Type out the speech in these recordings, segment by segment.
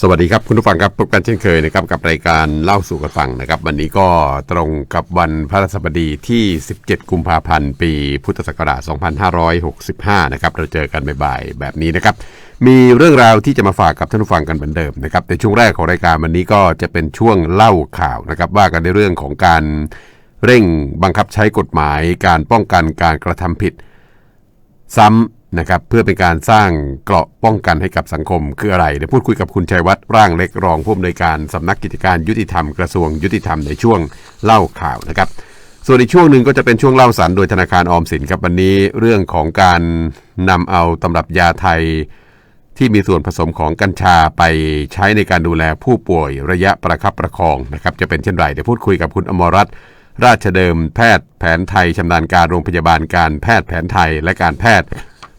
สวัสดีครับคุณผู้ฟังครับพบกันเช่นเคยนะครับกับรายการเล่าสู่กันฟังนะครับ วันนี้ก็ตรงกับวันพระสบดีที่ 17 กุมภาพันธ์ ปีพุทธศักราช 2565 นะครับเราเจอกันบ่ายๆแบบนี้นะครับ มีเรื่องราวที่จะมาฝากกับท่านผู้ฟังกันเหมือนเดิมนะครับในช่วงแรกของรายการวันนี้ก็จะเป็นช่วงเล่าข่าวนะครับว่ากันในเรื่องของการเร่งบังคับใช้กฎหมาย การป้องกันการกระทำผิด ซ้ำ นะครับเพื่อเป็นการสร้างเกราะป้องกันให้กับสังคมคืออะไรเดี๋ยวพูดคุยกับคุณชัยวัฒน์ร่างเล็กรองผู้อำนวยการสำนักกิจการยุติธรรมกระทรวงยุติธรรมในช่วงเล่าข่าวนะครับ ส่วนอีกช่วงหนึ่งก็จะเป็นช่วงเล่าสันโดยธนาคารออมสินครับวันนี้เรื่องของการนำเอาตำรับยาไทย ที่มีส่วนผสมของกัญชาไปใช้ในการดูแลผู้ป่วยระยะประคับประคองนะครับจะเป็นเช่นไรเดี๋ยวพูดคุยกับคุณอมรรัตน์ราชเดิมแพทย์แผนไทยชำนาญการโรงพยาบาลการแพทย์แผนไทยและการแพทย์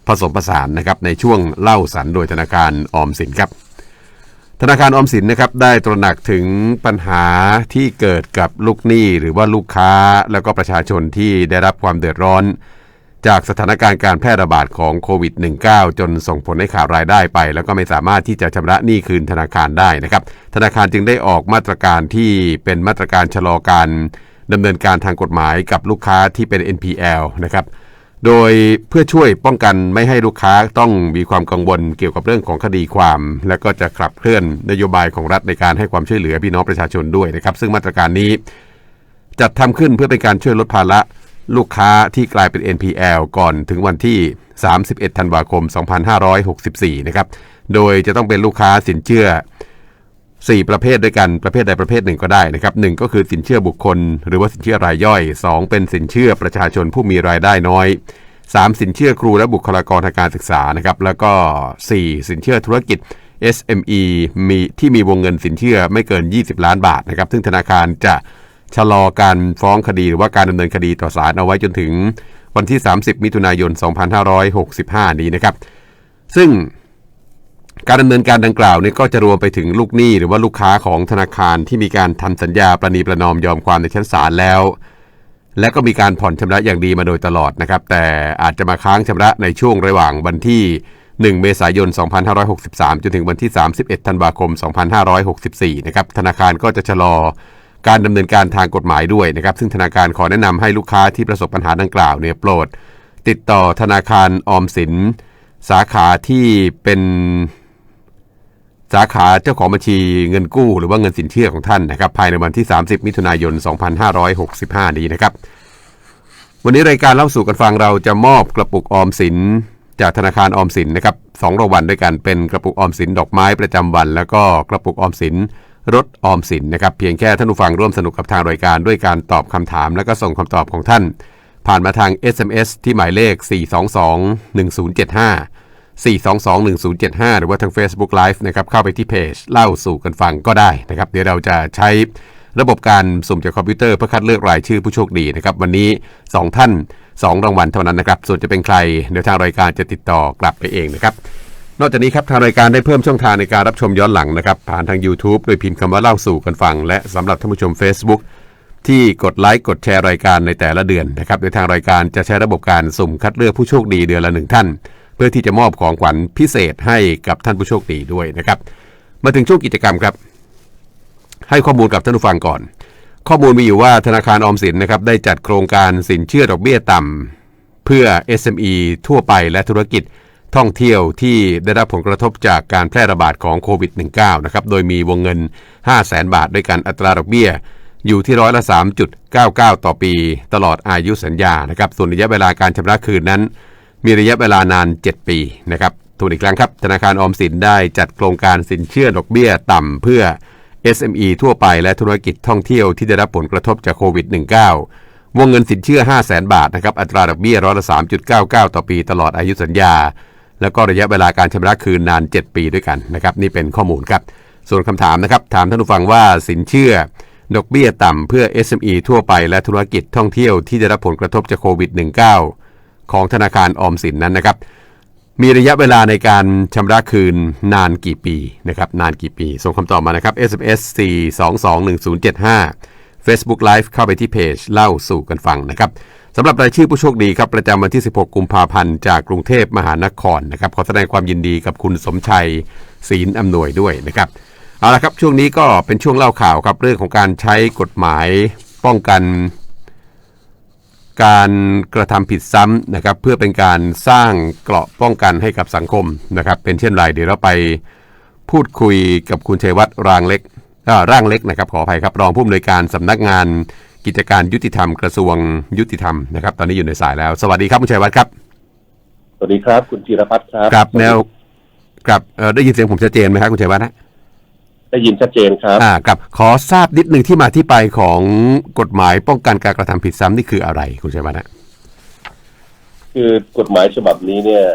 ผสมผสานนะครับในช่วงเล่าสันโดยธนาคารออมสินครับ ธนาคารออมสินนะครับได้ตระหนักถึงปัญหาที่เกิดกับลูกหนี้หรือว่าลูกค้าแล้วก็ประชาชนที่ได้รับความเดือดร้อน จากสถานการณ์การแพร่ระบาดของโควิด -19 จนส่งผลให้ขาดรายได้ไป แล้วก็ไม่สามารถที่จะชำระหนี้คืนธนาคารได้นะครับ ธนาคารจึงได้ออกมาตรการที่เป็นมาตรการชะลอการดำเนินการทางกฎหมายกับลูกค้าที่เป็น NPL นะครับ โดยเพื่อช่วยป้องกันไม่ให้ลูกค้าต้องมีความกังวลเกี่ยวกับเรื่องของคดีความ และก็จะขับเคลื่อนนโยบายของรัฐในการให้ความช่วยเหลือพี่น้องประชาชนด้วยนะครับ ซึ่งมาตรการนี้ จัดทำขึ้นเพื่อเป็นการช่วยลดภาระลูกค้าที่กลายเป็น NPL ก่อนถึงวันที่ 31 ธันวาคม 2564 นะครับ โดยจะต้องเป็นลูกค้าสินเชื่อ 4 ประเภทด้วยกันประเภทใดประเภทหนึ่งก็ได้นะครับหก็คือสินเชื่อบุคคล หรือว่าสินเชื่อรายย่อย 2 เป็นสินเชื่อประชาชนผู้มีรายได้น้อย 3 สินเชื่อครูและบุคลากรทางการศึกษานะครับแล้วก็ 4 สินเชื่อธุรกิจ SME มีที่มีวงเงินสินเชื่อไม่เกิน 20 ล้านบาทนะครับซึ่งธนาคารจะชะลอการฟ้องคดีหรือว่าการดำเนินคดีต่อศาลเอาไว้จนถึงวันที่ 30 มิถุนายน 2565 นี้นะครับ ซึ่ง การดำเนินการดังกล่าวนี่ก็จะรวมไปถึงลูกหนี้หรือว่าลูกค้าของธนาคารที่มีการทำสัญญาประนีประนอมยอมความในชั้นศาลแล้ว และก็มีการผ่อนชำระอย่างดีมาโดยตลอดนะครับ แต่อาจจะมาค้างชำระในช่วงระหว่างวันที่ 1 เมษายน 2563 จนถึงวันที่ 31 ธันวาคม 2564 นะครับ ธนาคารก็จะชะลอการดำเนินการทางกฎหมายด้วยนะครับ ซึ่งธนาคารขอแนะนำให้ลูกค้าที่ประสบปัญหาดังกล่าวเนี่ยโปรด ติดต่อธนาคารออมสินสาขาที่เป็น สาขาเจ้าของบัญชีเงินกู้หรือว่าเงินสินเชื่อของท่านนะครับ ภายในวันที่ 30 มิถุนายน 2565 นี้นะครับ วันนี้รายการเล่าสู่กันฟังเราจะมอบกระปุกออมสินจากธนาคารออมสินนะครับสองรางวัลด้วยกันเป็นกระปุกออมสินดอกไม้ประจำวัน แล้วก็กระปุกออมสินรถออมสินนะครับเพียงแค่ท่านผู้ฟังร่วมสนุกกับทางรายการด้วยการตอบคำถาม และก็ส่งคำตอบของท่าน ผ่านมาทาง SMS ที่หมายเลข 422 1075 4221075 หรือว่าทาง Facebook Live นะครับเข้าไปที่เพจเล่าสู่กันฟังก็ได้นะครับ เดี๋ยวเราจะใช้ระบบการสุ่มจากคอมพิวเตอร์เพื่อคัดเลือกรายชื่อผู้โชคดีนะครับ วันนี้ 2 ท่าน 2 รางวัลเท่านั้นนะครับ ส่วนจะเป็นใครเดี๋ยวทางรายการจะติดต่อกลับไปเองนะครับ นอกจากนี้ครับทางรายการได้เพิ่มช่องทางในการรับชมย้อนหลังนะครับ ผ่านทาง YouTube โดยพิมพ์คำว่าเล่าสู่กันฟัง และสำหรับท่านผู้ชม Facebook ที่กดไลค์กดแชร์รายการในแต่ละเดือนนะครับโดยทางรายการจะใช้ระบบการสุ่มคัดเลือกผู้โชคดีเดือนละหนึ่งท่าน เพื่อที่จะมอบของขวัญพิเศษให้กับท่านผู้โชคดีด้วยนะครับ มาถึงช่วงกิจกรรมครับ ให้ข้อมูลกับท่านผู้ฟังก่อน ข้อมูลมีอยู่ว่าธนาคารออมสินนะครับได้จัดโครงการสินเชื่อดอกเบี้ยต่ำเพื่อ SME ทั่วไปและธุรกิจท่องเที่ยวที่ได้รับผลกระทบจากการแพร่ระบาดของโควิด -19 นะครับ โดยมีวงเงิน 5 0 0แสนบาทด้วยกันอัตราดอกเบี้ย อยู่ที่ร้อยละ 3.99 ต่อปี ตลอดอายุสัญญานะครับ ส่วนระยะเวลาการชำระคืนนั้น มีระยะเวลานาน 7 ปีนะครับทุนอีกครั้งครับ ธนาคารออมสินได้จัดโครงการสินเชื่อดอกเบี้ยต่ำเพื่อ SME ทั่วไปและธุรกิจท่องเที่ยวที่ได้รับผลกระทบจากโควิด -19 วงเงินสินเชื่อ 5 0 0แสนบาทนะครับ อัตราดอกเบี้ยร้อยละ3.99 ต่อปีตลอดอายุสัญญา แล้วก็ระยะเวลาการชำระคืนนาน 7 ปีด้วยกันนะครับ นี่เป็นข้อมูลครับ ส่วนคำถามนะครับ ถามท่านผู้ฟังว่าสินเชื่อ ดอกเบี้ยต่ำเพื่อ SME ทั่วไปและธุรกิจท่องเที่ยวที่ได้รับผลกระทบจากโควิด -19 ของธนาคารออมสินนั้นนะครับ มีระยะเวลาในการชำระคืนนานกี่ปีนะครับนานกี่ปี ส่งคำตอบมานะครับ SMS 4221075 Facebook Live เข้าไปที่เพจเล่าสู่กันฟังนะครับสำหรับรายชื่อผู้โชคดีครับประจำวันที่ 16 กุมภาพันธ์จากกรุงเทพมหานครนะครับขอแสดงความยินดีกับคุณสมชัยศีลอำนวยด้วยนะครับเอาละครับช่วงนี้ก็เป็นช่วงเล่าข่าวครับเรื่องของการใช้กฎหมายป้องกัน การกระทำผิดซ้ำนะครับเพื่อเป็นการสร้างเกราะป้องกันให้กับสังคมนะครับ เป็นเช่นไรเดี๋ยวเราไปพูดคุยกับคุณชัยวัฒน์รางเล็กเอ่อร่างเล็กนะครับขออภัยครับรองผู้อำนวยการสำนักงานกิจการยุติธรรมกระทรวงยุติธรรมนะครับ ตอนนี้อยู่ในสายแล้ว สวัสดีครับคุณชัยวัฒน์ครับ สวัสดีครับ คุณธีรพัฒน์ครับครับแนวครับเอ่อได้ยินเสียงผมชัดเจนไหมครับคุณชัยวัฒน์นะ ได้ยินชัดเจนครับอ่าครับ ขอทราบนิดหนึ่งที่มาที่ไปของกฎหมายป้องกันการกระทำผิดซ้ำนี่คืออะไรคุณชัยวัฒน์นะคือกฎหมายฉบับนี้เนี่ย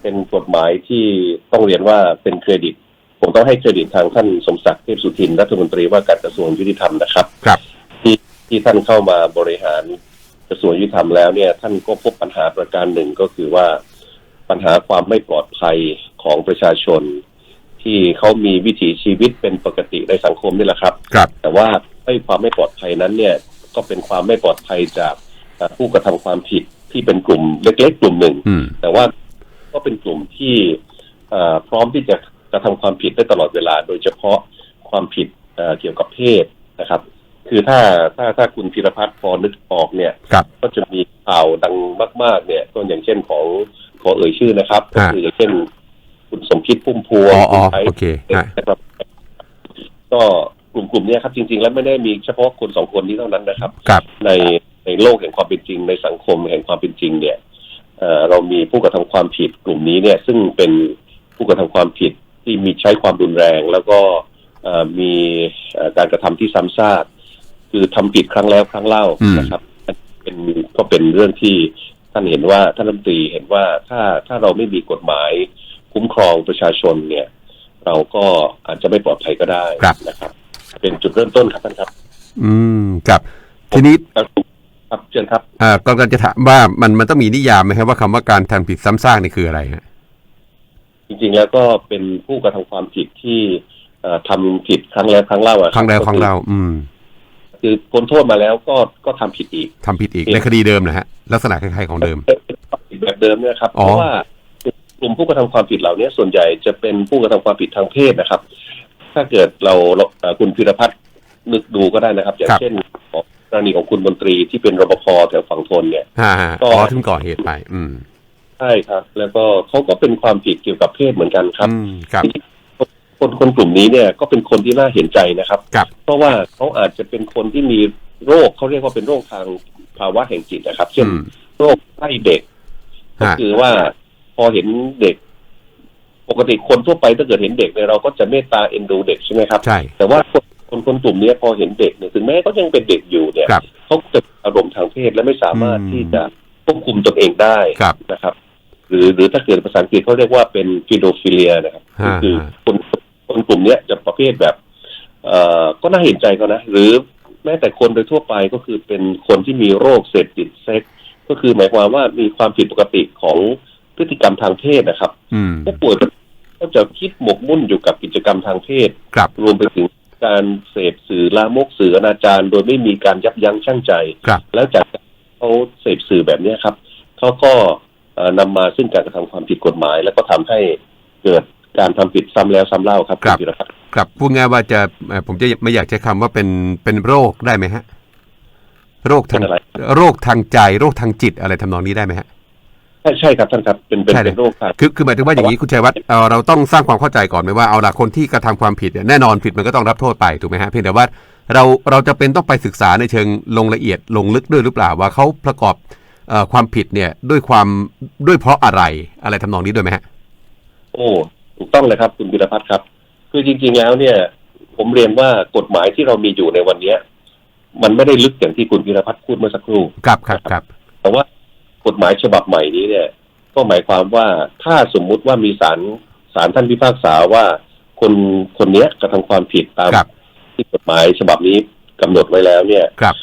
เป็นกฎหมายที่ต้องเรียนว่าเป็นเครดิต ผมต้องให้เครดิตทางท่านสมศักดิ์เทพสุทินรัฐมนตรีว่าการกระทรวงยุติธรรมนะครับ ครับ ที่ที่ท่านเข้ามาบริหารกระทรวงยุติธรรมแล้วเนี่ย ท่านก็พบปัญหาประการหนึ่งก็คือว่าปัญหาความไม่ปลอดภัยของประชาชน ที่เขามีวิถีชีวิตเป็นปกติในสังคมนี่แหละครับ ครับแต่ว่าให้ความไม่ปลอดภัยนั้นเนี่ยก็เป็นความไม่ปลอดภัยจากเอ่อผู้กระทำความผิดที่เป็นกลุ่มเล็กๆกลุ่มหนึ่ง อืม แต่ว่าก็เป็นกลุ่มที่เอ่อพร้อมที่จะกระทำความผิดได้ตลอดเวลา โดยเฉพาะความผิดเอ่อเกี่ยวกับเพศนะครับ คือถ้าถ้าถ้าคุณธีรพัฒน์พอนึกออกเนี่ย ครับ ก็จะมีข่าวดังมาก ๆ เนี่ยก็อย่างเช่นของขอเอ่ยชื่อนะครับ ก็ฮะคืออย่างเช่น คุณสมคิดพุ่มพวงอ๋ออ๋อคุณไทยโอเคฮะนะครับก็กลุ่มกลุ่มเนี้ยครับจริง ๆ แล้วไม่ได้มีเฉพาะคนสองคนนี้เท่านั้นนะครับครับในในโลกแห่งความเป็นจริง ในสังคมแห่งความเป็นจริง เนี่ยเอ่อเรามีผู้กระทำความผิดกลุ่มนี้เนี่ย ซึ่งเป็นผู้กระทำความผิดที่มีใช้ความรุนแรง แล้วก็เอ่อมีเอ่อการกระทำที่ซ้ำซากคือทำผิดครั้งแล้วครั้งเล่าอืมนะครับเป็นก็เป็นเรื่องที่ท่านเห็นว่าท่านรัฐมนตรีเห็นว่าถ้าถ้าเราไม่มีกฎหมาย คุ้มครองประชาชนเนี่ย เราก็อาจจะไม่ปลอดภัยก็ได้ครับนะครับ เป็นจุดเริ่มต้นครับท่านครับ อืมครับ ทีนี้ครับเชิญครับอ่าก็กำลังจะถามว่ามันมันต้องมีนิยามไหมครับว่าคำว่าการทำผิดซ้ำซากนี่คืออะไรฮะจริงๆแล้วก็เป็นผู้กระทำความผิดที่เอ่อทำผิดครั้งแล้วครั้งเล่าอะครั้งแล้วครั้งเล่า อืม คือพ้นโทษมาแล้วก็ก็ทำผิดอีกทำผิดอีกในคดีเดิมนะฮะลักษณะคล้ายๆของเดิมแบบเดิมเนี่ยครับอ๋อเพราะว่า กลุ่มผู้กระทำความผิดเหล่านี้ส่วนใหญ่จะเป็นผู้กระทำความผิดทางเพศนะครับ ถ้าเกิดเราเราเอ่อคุณพิรพัฒน์นึกดูก็ได้นะครับ อย่างเช่นของกรณีของคุณมนตรีที่เป็นรปภแถวฝั่งทนเนี่ยฮ่าก็อ๋อถึงก่อเหตุไป อืมใช่ครับ แล้วก็เขาก็เป็นความผิดเกี่ยวกับเพศเหมือนกันครับอืมครับคนคนกลุ่มนี้เนี่ยก็เป็นคนที่น่าเห็นใจนะครับครับเพราะว่าเขาอาจจะเป็นคนที่มีโรคเขาเรียกว่าเป็นโรคทางภาวะแห่งจิตนะครับ เช่นอืมโรคไข้เด็ก ก็ฮะคือว่า พอเห็นเด็ก ปกติคนทั่วไปถ้าเกิดเห็นเด็กเนี่ยเราก็จะเมตตาเอ็นดูเด็กใช่ไหมครับใช่แต่ว่าคนคนคนกลุ่มเนี้ยพอเห็นเด็กเนี่ยถึงแม้เขายังเป็นเด็กอยู่เนี่ยครับเขาจะอารมณ์ทางเพศและไม่สามารถอืมที่จะควบคุมตนเองได้ครับนะครับ หรือหรือถ้าเกิดภาษาอังกฤษเขาเรียกว่าเป็นฟิโดฟิเลียนะครับฮะคือคนคนกลุ่มเนี้ยจะประเภทแบบ เอ่อก็น่าเห็นใจเขานะหรือแม้แต่คนโดยทั่วไปก็คือเป็นคนที่มีโรคเสพติดเซ็กส์ก็คือหมายความว่ามีความผิดปกติของ พฤติกรรมทางเพศนะครับอืมผู้ป่วยก็จะคิดหมกมุ่นอยู่กับกิจกรรมทางเพศครับรวมไปถึงการเสพสื่อลามกสื่ออนาจารโดยไม่มีการยับยั้งชั่งใจครับแล้วจากเขาเสพสื่อแบบเนี้ยครับเขาก็เอ่อนำมาซึ่งการกระทำความผิดกฎหมาย แล้วก็ทำให้เกิดการทำผิดซ้ำแล้วซ้ำเล่าครับครับณธีรพัฒน์ครับพูดง่ายว่าจะเอ่อผมจะไม่อยากใช้คำว่าเป็นเป็นโรคได้ไหมฮะ โรคทางเป็นอะไรโรคทางใจ โรคทางจิตอะไรทำนองนี้ได้ไหมฮะ ใช่ใช่ครับท่านครับเป็นเป็นใช่เลย เป็นโรคทางคือคือหมายถึงว่าอย่างนี้คุณชัยวัฒน์เอ่อเราต้องสร้างความเข้าใจก่อนไหมว่าเอาละคนที่กระทำความผิดเนี่ยแน่นอนผิดมันก็ต้องรับโทษไปถูกไหมฮะเพียงแต่ว่าเราเราจะเป็นต้องไปศึกษาในเชิงลงละเอียดลงลึกด้วยหรือเปล่าว่าเขาประกอบเอ่อความผิดเนี่ยด้วยความด้วยเพราะอะไรอะไรทำนองนี้ด้วยไหมฮะ โอ้ถูกต้องเลยครับ คุณพิรพัฒน์ครับ คือจริง ๆ แล้วเนี่ย ผมเรียนว่ากฎหมายที่เรามีอยู่ในวันเนี้ย มันไม่ได้ลึกอย่างที่คุณพิรพัฒน์พูดเมื่อสักครู่ ครับครับครับแต่ว่า กฎหมายฉบับใหม่นี้เนี่ย ก็หมายความว่าถ้าสมมุติว่ามีศาลศาลท่านพิพากษาว่าคนคนเนี้ยกระทำความผิดตามครับที่กฎหมายฉบับนี้กำหนดไว้แล้วเนี่ยครับ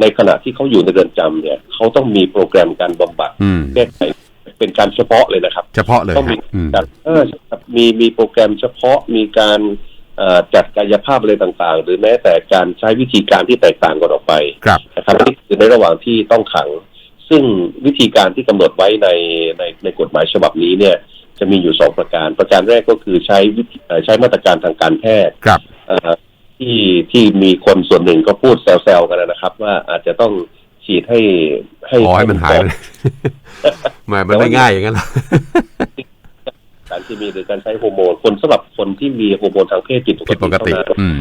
ในขณะที่เขาอยู่ในเรือนจำเนี่ยเขาต้องมีโปรแกรมการบำบัดอืมแก้ไขเป็นการเฉพาะเลยนะครับ เฉพาะเลยต้องมีฮะอืมการเออครับมีมีโปรแกรมเฉพาะมีการเอ่อจัดกายภาพอะไรต่างๆ หรือแม้แต่การใช้วิธีการที่แตกต่างกันออกไปครับนะครับนี่คือในระหว่างที่ต้องขัง ซึ่งวิธีการที่กำหนดไว้ในในในกฎหมายฉบับนี้เนี่ยจะมีอยู่สองประการ ประการแรกก็คือใช้วิธีเอ่อใช้มาตรการทางการแพทย์ครับเอ่อที่ที่มีคนส่วนหนึ่งก็พูดแซวๆกันนะครับ ว่าอาจจะต้องฉีดให้ให้ขอให้มันหายไปไมามันไม่ง่ายอย่างนั้นหรอกสารเคมีหรือการใช้ฮอร์โมนคนสำหรับคนที่มีฮอร์โมนทางเพศผิดปกผิดปติกติเท่านั้นอืม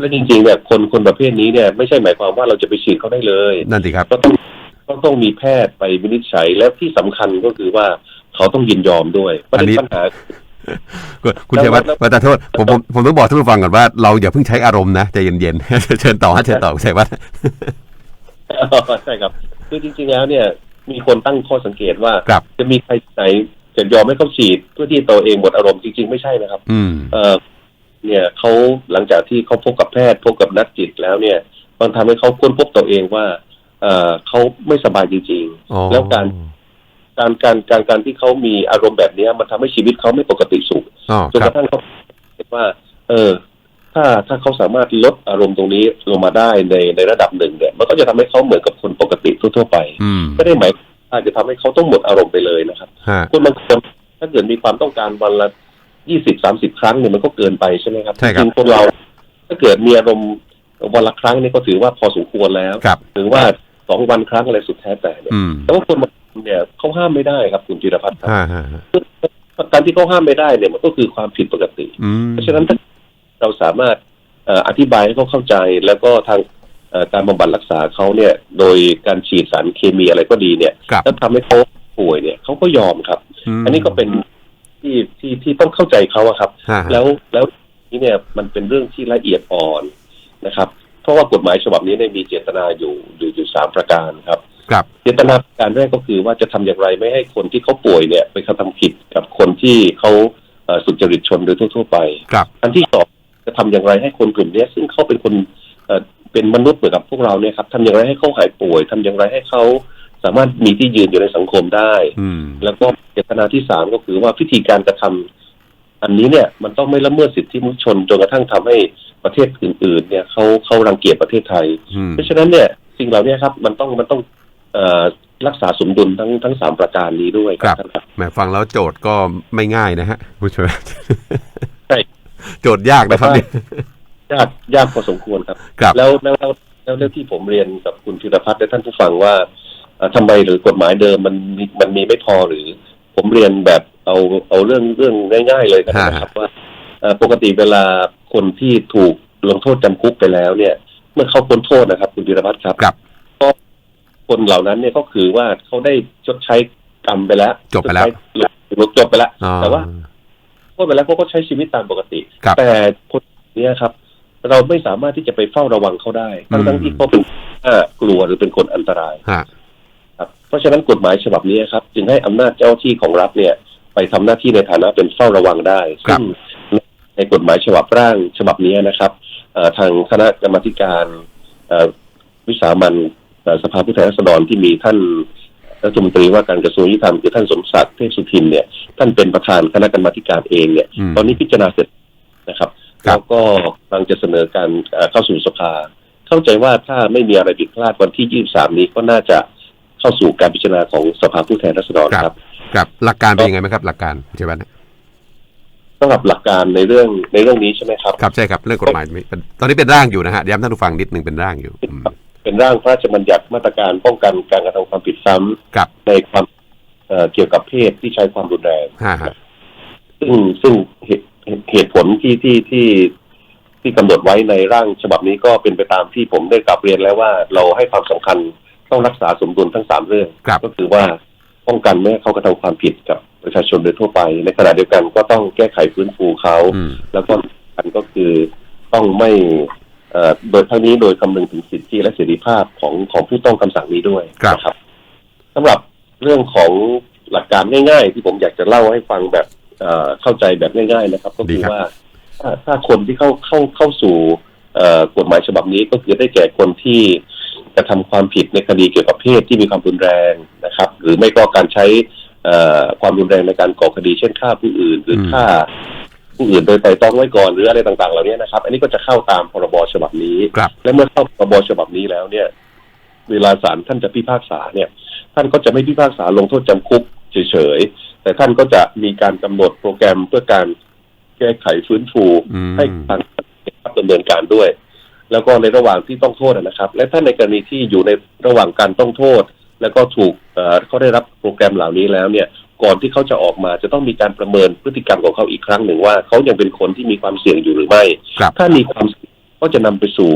และจริงๆเนี่ยคนคนประเภทนี้เนี่ยไม่ใช่หมายความว่าเราจะไปฉีดเขาได้เลยนั่นสิครับก็ต้อง ก็ต้องมีแพทย์ไปวินิจฉัยและที่สำคัญก็คือว่าเขาต้องยินยอมด้วยประอันเด็นี้นปัญหาคุณคุณชัยวัฒน์แล้วประทานโทษผมผมผมต้องบอกท่านผู้ฟังก่อนว่าเราอย่าเพิ่งใช้อารมณ์นะใจเย็นๆเชิญต่อฮะเชิญต่อคุณชัยวัฒน์ใช่ครับ คือจริง ๆ แล้วเนี่ย มีคนตั้งข้อสังเกตว่าครับจะมีใครไหนจะยอมให้เขาฉีดเพื่อที่ตัวเองหมดอารมณ์จริง ๆ ไม่ใช่นะครับอืมเออเนี่ยเขาหลังจากที่เขาพบกับแพทย์พบกับนักจิตแล้วเนี่ย มันทำให้เขาค้นพบตัวเองว่า เออเขาไม่สบายจริงอ๋อๆแล้วการการการการการที่เขามีอารมณ์แบบเนี้ยมันทำให้ชีวิตเขาไม่ปกติสุขอ๋อจนคกรับระทั่งเขาเห็นว่า เออ ถ้าถ้าเขาสามารถลดอารมณ์ตรงนี้ลงมาได้ในในระดับหนึ่งเนี่ย มันก็จะทำให้เขาเหมือนกับคนปกติทั่วๆไปอืมไม่ได้หมายอาจจะทำให้เขาต้องหมดอารมณ์ไปเลยนะครับฮะคนบางคนถ้าเกิดมีความต้องการวันละยี่สิบสามสิบครั้งเนี่ยมันก็เกินไปใช่ไหมครับใช่ครับจริงๆคนเรา ถ้าเกิดมีอารมณ์วันละครั้งนี่ก็ถือว่าพอสมควรแล้วครับหรือว่า สองวันครั้งอะไรสุดแท้แต่เนี่ยอืมแต่ว่าคนบางคนเนี่ยเขาห้ามไม่ได้ครับคุณจิรพัฒน์ครับฮะฮะฮะการที่เขาห้ามไม่ได้เนี่ยมันก็คือความผิดปกติอืมเพราะฉะนั้นถ้าเราสามารถเอ่ออธิบายให้เขาเข้าใจแล้วก็ทางเอ่อการบำบัดรักษาเขาเนี่ย โดยการฉีดสารเคมีอะไรก็ดีเนี่ยครับแล้วทำให้เขาป่วยเนี่ยเขาก็ยอมครับมอันนี้ก็เป็นที่ที่ที่ต้องเข้าใจเขาอะครับฮะฮะแล้วแล้วนี่เนี่ยมันเป็นเรื่องที่ละเอียดอ่อนนะครับเพ ราะว่ากฎหมายฉบับนี้เนี่ยมีเจตนาอยู่อยู่อยู่สามประการครับครับเจตนาประการแรกก็คือว่าจะทำอย่างไรไม่ให้คนที่เขาป่วยเนี่ย ไปกระทำผิดกับคนที่เขาเอ่อสุจริตชนโดยทั่ว ๆ ไปครับอันที่สองจะทำอย่างไรให้คนกลุ่มเนี้ยซึ่งเขาเป็นคนเอ่อเป็นมนุษย์เหมือนกับพวกเราเนี่ยครับทำอย่างไรให้เขาหายป่วยทำอย่างไรให้เขาสามารถมีที่ยืนอยู่ในสังคมได้อืมแล้วก็เจตนาที่สามก็คือว่าพิธีการกระทำ อันนี้เนี่ยมันต้องไม่ละเมิดสิทธิมนุษยชนจนกระทั่งทำให้ประเทศอื่น ๆ เนี่ยเขาเขารังเกียจประเทศไทยอืมเพราะฉะนั้นเนี่ยสิ่งเหล่านี้ครับมันต้องมันต้องเอ่อรักษาสมดุลทั้งทั้งสามประการนี้ด้วยครับท่านครับแหมฟังแล้วโจทย์ก็ไม่ง่ายนะฮะผู้ช่วยใช่โจทย์ยากนะครับเนี่ยยากยากพอสมควรครับครับแล้วแล้วแล้วแล้วเรื่องที่ผมเรียนกับคุณธีรพัฒน์และท่านผู้ฟังว่าเอ่อทำไมหรือกฎหมายเดิมมันมีมันมีไม่พอหรือ ผมเรียนแบบ เอาเอาเรื่องเรื่องง่าย ๆ เลยกันนะครับว่าเอ่อปกติเวลาคนที่ถูกลงโทษจำคุกไปแล้วเนี่ย เมื่อเขาพ้นโทษนะครับ คุณธีรพัฒน์ครับครับก็คนเหล่านั้นเนี่ยก็คือว่าเขาได้ชดใช้กรรมไปแล้ว จบไปแล้วชดใช้จบไปแล้วอ๋อแต่ว่าโทษไปแล้วเขาก็ใช้ชีวิตตามปกติครับแต่คนเนี้ยครับ เราไม่สามารถที่จะไปเฝ้าระวังเขาได้ทั้งทั้งอืมที่เขาเป็นอ่ากลัวหรือเป็นคนอันตรายฮะครับเพราะฉะนั้นกฎหมายฉบับนี้ครับ จึงให้อำนาจเจ้าที่ของรัฐเนี่ย ไปทำหน้าที่ในฐานะเป็นเฝ้าระวังได้ครับซึ่งในกฎหมายฉบับร่างฉบับนี้นะครับเอ่อทางคณะกรรมาธิการเอ่อวิสามันเอ่อสภาผู้แทนราษฎรที่มีท่านรัฐมนตรีว่าการกระทรวงยุติธรรมคือท่านสมศักดิ์เทพสุทินเนี่ย ท่านเป็นประธานคณะกรรมาธิการเองเนี่ยอืมตอนนี้พิจารณาเสร็จนะครับครับแล้วก็กำลังจะเสนอการเอ่อเข้าสู่สภา เข้าใจว่าถ้าไม่มีอะไรผิดพลาดวันที่ 23 นี้ก็น่าจะ เข้าสู่การพิจารณาของสภาผู้แทนราษฎรครับ ครับ หลักการเป็นยังไงไหมครับ หลักการใช่ไหมสำหรับหลักการในเรื่องในเรื่องนี้ใช่ไหมครับ ครับใช่ครับเรื่องกฎหมายมีเป็นตอนนี้เป็นร่างอยู่นะฮะย้ำท่านผู้ฟังนิดหนึ่งเป็นร่างอยู่อืมเป็นร่างพระราชบัญญัติมาตรการป้องกันการกระทำความผิดซ้ำครับในความเอ่อเกี่ยวกับเพศที่ใช้ความรุนแรงฮะฮะซึ่งซึ่งเหตุเหตุผลที่ที่ที่ที่กำหนดไว้ในร่างฉบับนี้ก็เป็นไปตามที่ผมได้กลับเรียนแล้วว่าเราให้ความสำคัญ ต้องรักษาสมดุลทั้งสามเรื่องครับ ก็คือว่าป้องกันไม่ให้เขากระทำความผิดกับประชาชนโดยทั่วไป ในขณะเดียวกันก็ต้องแก้ไขฟื้นฟูเขา อืม แล้วก็สำคัญก็คือต้องไม่เอ่อโดยทั้งนี้โดยคำนึงถึงสิทธิและเสรีภาพของของผู้ต้องคำสั่งนี้ด้วยครับ นะครับสำหรับเรื่องของหลักการง่าย ๆ ที่ผมอยากจะเล่าให้ฟังแบบเอ่อเข้าใจแบบง่าย ๆ นะครับ ก็ดีคือครับ ว่าถ้าถ้าคนที่เข้าเข้าเข้าสู่เอ่อกฎหมายฉบับนี้ก็คือได้แก่คนที่ กระทำความผิดในคดีเกี่ยวกับเพศที่มีความรุนแรงนะครับ หรือไม่ก็การใช้เอ่อความรุนแรงในการก่อคดีเช่นฆ่าผู้อื่นหรืออมฆ่าผู้อื่นโดยไตร่ตรองไว้ก่อนหรืออะไรต่างๆ เหล่านี้นะครับ อันนี้ก็จะเข้าตามพรบฉบับนี้ครับและเมื่อเข้าพรบฉบับนี้แล้วเนี่ย เวลาศาลท่านจะพิพากษาเนี่ย ท่านก็จะไม่พิพากษาลงโทษจำคุกเฉยๆแต่แต่ท่านก็จะมีการกำหนดโปรแกรมเพื่อการแก้ไขฟื้นฟูอืมให้ทางดำเนินการด้วย แล้วก็ในระหว่างที่ต้องโทษนะครับ และถ้าในกรณีที่อยู่ในระหว่างการต้องโทษ แล้วก็ถูกเอ่อเขาได้รับโปรแกรมเหล่านี้แล้วเนี่ยก่อนที่เขาจะออกมาจะต้องมีการประเมินพฤติกรรมของเขาอีกครั้งหนึ่งว่าเขายังเป็นคนที่มีความเสี่ยงอยู่หรือไม่ครับถ้ามีความเสี่ยงก็จะนำไปสู่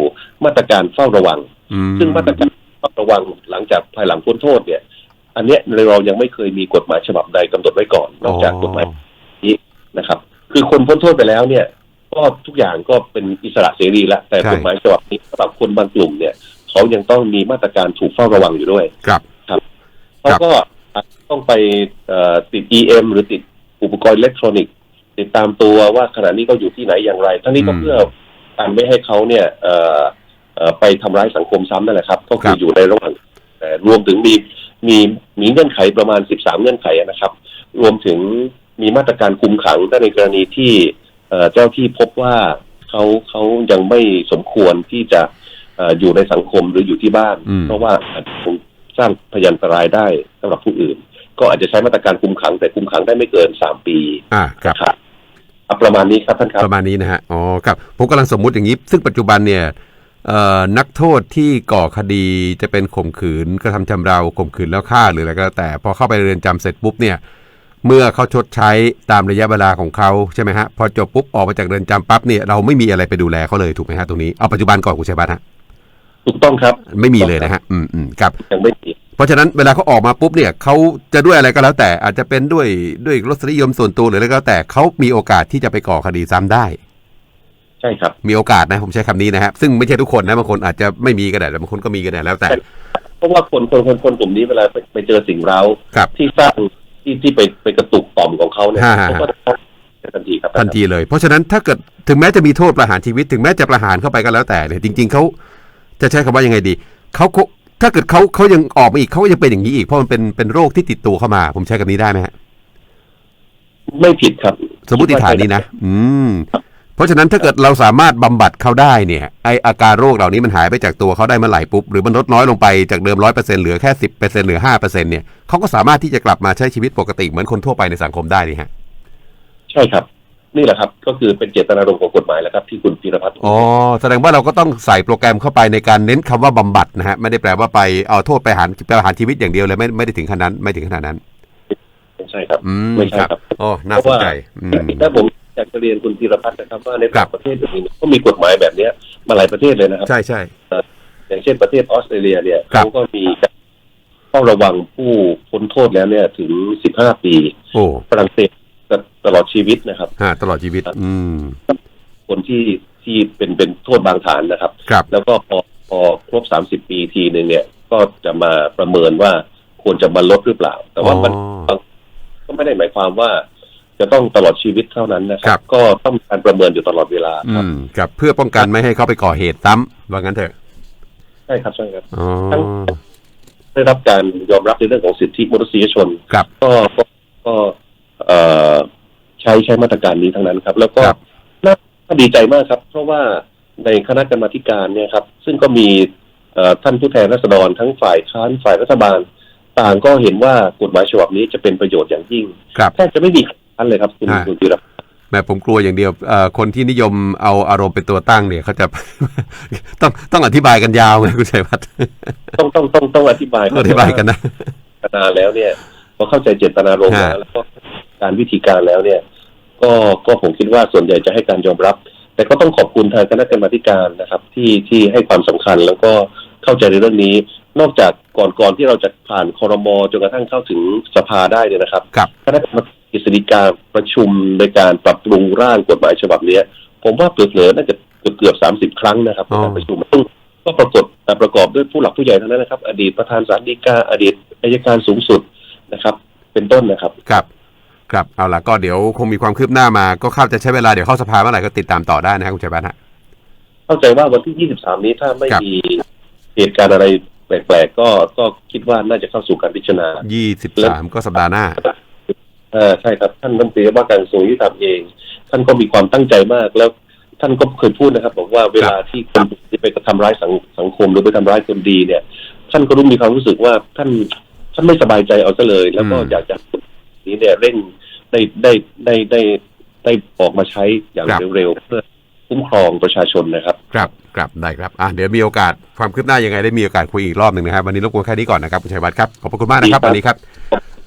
มาตรการเฝ้าระวังอืมซึ่งมาตรการเฝ้าระวังหลังจากภายหลังพ้นโทษเนี่ย อันเนี้ยเรายังไม่เคยมีกฎหมายฉบับใดกำหนดไว้ก่อน นอกจากกฎหมายนี้นะครับ คือคนพ้นโทษไปแล้วเนี่ย ก็ทุกอย่างก็เป็นอิสระเสรีแล้วแต่ใช่กฎหมายฉบับนี้สำหรับคนบางกลุ่มเนี่ยเขายังต้องมีมาตรการถูกเฝ้าระวังอยู่ด้วยครับเขาก็อาจต้องไปเอ่อติด EM หรือติดอุปกรณ์อิเล็กทรอนิกส์ติดตามตัวว่าขณะนี้เขาอยู่ที่ไหนอย่างไร ทั้งนี้ก็อืมเพื่อการไม่ให้เขาเนี่ยเอ่อเอ่อไปทำร้ายสังคมซ้ำนั่นแหละครับ ก็คืครัอบอยู่ในระหว่างแต่รวมถึงมีมีมีเงื่อนไขประมาณ 13 เงื่อนไขนะครับ รวมถึงมีมาตรการคุมขังถ้าในกรณีที่ เอ่อเจ้าที่พบว่าเขาเขายังไม่สมควรที่จะเอ่ออยู่ในสังคมหรืออยู่ที่บ้านอืมเพราะว่าอาจจะสร้างพยันตรายได้สำหรับผู้อื่น ก็อาจจะใช้มาตรการคุมขังแต่คุมขังได้ไม่เกินสามปี อ่าครับครับอะประมาณนี้ครับท่านครับประมาณนี้นะฮะอ๋อครับผมกำลังสมมุติอย่างนี้ ซึ่งปัจจุบันเนี่ยเอ่อนักโทษที่ก่อคดีจะเป็นข่มขืนกระทำชำเราข่มขืนแล้วฆ่าหรืออะไรก็แล้วแต่พอเข้าไปเรือนจำเสร็จปุ๊บเนี่ย เมื่อเขาชดใช้ตามระยะเวลาของเขาใช่ไหมฮะพอจบปุ๊บออกมาจากเรือนจำปั๊บเนี่ยเราไม่มีอะไรไปดูแลเขาเลยถูกไหมฮะตรงนี้เอาปัจจุบันก่อนคุณชัยบัตรฮะถูกต้องครับไม่มีเลยนะฮะอืมอืมครับยังไม่มีเพราะฉะนั้นเวลาเขาออกมาปุ๊บเนี่ยเขาจะด้วยอะไรก็แล้วแต่อาจจะเป็นด้วยด้วยรสนิยมส่วนตัวหรืออะไรก็แล้วแต่เขามีโอกาสที่จะไปก่อคดีซ้ำได้ ใช่ครับ มีโอกาสนะผมใช้คำนี้นะฮะซึ่งไม่ใช่ทุกคนนะบางคนอาจจะไม่มีก็ได้แต่บางคนก็มีก็ได้แล้วแต่ เพราะว่าคนคนคนคนกลุ่มนี้เวลาไปไปเจอสิ่งเร้าครับที่สร้าง ที่ที่ไปไปกระตุกต่อมของเขาเนี่ยฮะฮะ เขาก็จะต้องทันทีครับทันทีเลย เพราะฉะนั้นถ้าเกิดถึงแม้จะมีโทษประหารชีวิต ถึงแม้จะประหารเข้าไปก็แล้วแต่เนี่ยจริง ๆเขาจะใช้คำว่ายังไงดีเขาคงถ้าเกิดเขาเขายังออกมาอีกเขาก็ยังเป็นอย่างนี้อีกเพราะมันเป็นเป็นโรคที่ติดตัวเข้ามา ผมใช้คำนี้ได้ไหมฮะไม่ผิดครับสมมติฐานนี้นะ อืมเพ ราะฉะนั้นถ้าเกิดเราสามารถบำบัดเขาได้เนี่ยไออาการโรคเหล่านี้มันหายไปจากตัวเขาได้เมื่อไหร่ปุ๊บหรือมันลดน้อยลงไปจากเดิมร้อยเปอร์เซ็นเหลือแค่สิบเปอร์เซ็นเหลือห้าเปอร์เซ็นเนี่ยเขาก็สามารถที่จะกลับมาใช้ชีวิตปกติเหมือนคนทั่วไปในสังคมได้นี่ฮะใช่ครับนี่แหละครับ ก็คือเป็นเจตนารมณ์ของกฎหมายแล้วครับที่คุณพีรพัฒน์อ๋อแสดงว่าเราก็ต้องใส่โปรแกรมเข้าไปในการเน้นคำว่าบำบัดนะฮะไม่ได้แปลว่าไปเอาโทษไปหารไปประหารชีวิตอย่างเดียวเลยไม่ไม่ได้ถึงขนาดนั้นไม่ถึงขนาดนั้นไม่ใช่ครับอืมไม่ใช่ครับโอ้น่าสนใจอืมถ้าผม อยากจะเรียนคุณพีรพัฒน์นะครับว่าในครัต่าบงประเทศอื่นๆก็มีกฎหมายแบบเนี้ยมาหลายประเทศเลยนะครับ ใช่ใช่อย่างเช่นประเทศออสเตรเลียเนี่ยครับเขาก็มีการเฝ้าระวังผู้พ้นโทษแล้วเนี่ยถึง15ปีโอ้ฝรั่งเศสตลอดชีวิตนะครับฮะตลอดชีวิต อืมคนที่ที่เป็นเป็นโทษบางฐานนะครับครับแล้วก็พอพอครบ30ปีทีหนึ่งเนี่ย ก็จะมาประเมินว่าควรจะมาลดหรือเปล่า แต่ว่ามันอ๋อก็ไม่ได้หมายความว่า จะต้องตลอดชีวิตเท่านั้นนะคครัรับ บ ก็ต้องมีการประเมินอยู่ตลอดเวลาอืครับมครับเพื่อป้องกันไม่ให้เขาไปก่อเหตุซ้ำว่างั้นเถอะใช่ครับใช่ครับ อ๋อทั้งได้รับการยอมรับในเรื่องของสิทธิมนุษยชน ครับ ก็ก็ก็เอ่อใช้ใช้มาตรการนี้ทั้งนั้นครับ แล้วก็ครับน่าดีใจมากครับ เพราะว่าในคณะกรรมาธิการเนี่ยครับ ซึ่งก็มีเอ่อท่านผู้แทนราษฎรทั้งฝ่ายค้านฝ่ายรัฐบาล ต่างก็เห็นว่ากฎหมายฉบับนี้จะเป็นประโยชน์อย่างยิ่งครับ แทบจะไม่มีค้านเลยครับคุณฮะ คุณธีรพัฒน์ แม่ผมกลัวอย่างเดียวเอ่อคนที่นิยมเอาอารมณ์เป็นตัวตั้งเนี่ยเขาจะ ต้องต้องอธิบายกันยาวไงคุณชัยพัฒน์ ต้องต้องต้องต้องอธิบายต้องอธิบายกันนะ เจตนาแล้วเนี่ยพอเข้าใจเจตนารมณ์ฮะ แล้วแล้วก็การวิธีการแล้วเนี่ย ก็ก็ผมคิดว่าส่วนใหญ่จะให้การยอมรับ แต่ก็ต้องขอบคุณทางคณะกรรมาธิการนะครับ ที่ที่ให้ความสำคัญแล้วก็เข้าใจในเรื่องนี้ นอกจากก่อนก่อนที่เราจะผ่านคอรมอจนกระทั่งเข้าถึงสภาได้เนี่ยนะครับ ครับ คณะกรรม การกฤษฎีกาประชุมในการปรับปรุงร่างกฎหมายฉบับเนี้ยผมว่าเปิดเผยน่าจะเกือบเกือบสามสิบครั้งนะครับในการประชุมซึ่งก็ปรากฏแต่ประกอบด้วยผู้หลักผู้ใหญ่ทั้งนั้นนะครับ อดีตประธานศาลฎีกาอดีตอายการสูงสุดนะครับ เป็นต้นนะครับครับครับเอาละก็เดี๋ยวคงมีความคืบหน้ามาก็เข้าจะใช้เวลาเดี๋ยวเข้าสภาเมื่อไหร่ก็ติดตามต่อได้นะครับคุณชัยพัฒน์ฮะเข้าใจว่าวันที่ 23 นี้ถ้าไม่ครับมีเหตุการณ์อะไรแปลกๆก็ก็คิดว่าน่าจะเข้าสู่การพิจารณายี่สิบสามก็สัปดาห์หน้าเออใช่ครับท่านรัฐมนตรีว่าการกระทรวงยุติธรรมเอง ท่านก็มีความตั้งใจมากแล้วท่านก็เคยพูดนะครับ บอกว่าเวลาที่คนที่ไปกระทำร้ายสังสังคมหรือไปทำร้ายคนดีเนี่ย ท่านก็รู้มีความรู้สึกว่าท่านท่านไม่สบายใจเอาซะเลย แล้วก็อืมอยากจะนี้เนี่ยเร่งได้ได้ได้ได้ได้ออกมาใช้อย่างครับเร็วๆเพื่อคุ้มครองประชาชนนะครับ ครับครับได้ครับอะเดี๋ยวมีโอกาสความคืบหน้ายังไงได้มีโอกาสคุยอีกรอบหนึ่งนะครับวันนี้รบกวนแค่นี้ก่อนนะครับคุณชัยวัฒน์ครับขอบพระคุณมากนะครับดีครับวันนี้ครับ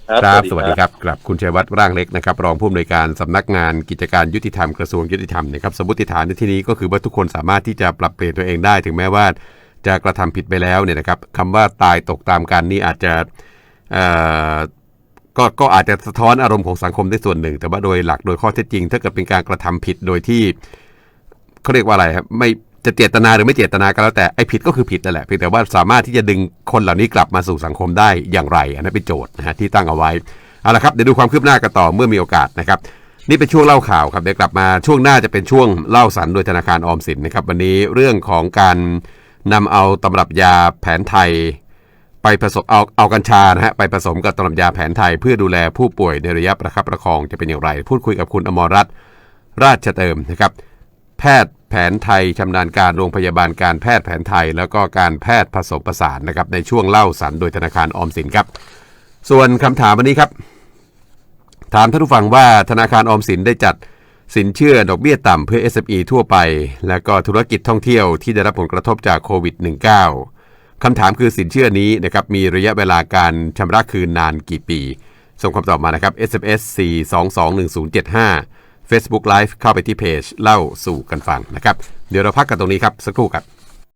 ครับสวัสดีครับครับคุณชัยวัฒน์ร่างเล็กนะครับรองผู้อำนวยการสำนักงานกิจการยุติธรรมกระทรวงยุติธรรมนะครับสมมติฐานในที่นี้ก็คือว่าทุกคนสามารถที่จะปรับเปลี่ยนตัวเองได้ ถึงแม้ว่าจะกระทำผิดไปแล้วเนี่ยนะครับคำว่าตายตกตามกันนี่อาจจะเอ่อก็ก็อาจจะสะท้อนอารมณ์ของสังคมได้ส่วนหนึ่ง แต่ว่าโดยหลักโดยข้อเท็จจริง ถ้าเกิดเป็นการกระทำผิดโดยที่เขาเรียกว่าอะไรครับไม่ จะเจตนาหรือไม่เจตนาก็แล้วแต่ไอ้ผิดก็คือผิดนั่นแหละเพียงแต่ว่าสามารถที่จะดึงคนเหล่านี้กลับมาสู่สังคมได้อย่างไร อันนั้นเป็นโจทย์นะฮะที่ตั้งเอาไว้เอาละครับเดี๋ยวดูความคืบหน้ากันต่อเมื่อมีโอกาสนะครับนี่เป็นช่วงเล่าข่าวครับเดี๋ยวกลับมาช่วงหน้าจะเป็นช่วงเล่าสันโดยธนาคารออมสินนะครับวันนี้เรื่องของการนำเอาตำรับยาแผนไทย ไปผสมเอาเอากัญชานะฮะไปผสมกับตำรับยาแผนไทย เพื่อดูแลผู้ป่วยในระยะประคับประคองจะเป็นอย่างไร พูดคุยกับคุณอมรรัตน์ราชเติมนะครับ แพทย์แผนไทยชำนาญการโรงพยาบาลการแพทย์แผนไทย แล้วก็การแพทย์ผสมผสานนะครับในช่วงเล่าสันโดยธนาคารออมสินครับ ส่วนคำถามวันนี้ครับ ถามท่านผู้ฟังว่าธนาคารออมสินได้จัดสินเชื่อดอกเบี้ยต่ำเพื่อ SME ทั่วไป และก็ธุรกิจท่องเที่ยวที่ได้รับผลกระทบจากโควิด -19 คำถามคือสินเชื่อนี้นะครับมีระยะเวลาการชำระคืนนานกี่ปี ส่งคำตอบมานะครับ SMS 4221075 Facebook Live เข้าไปที่เพจเล่าสู่กันฟังนะครับ เดี๋ยวเราพักกันตรงนี้ครับ สักครู่ครับ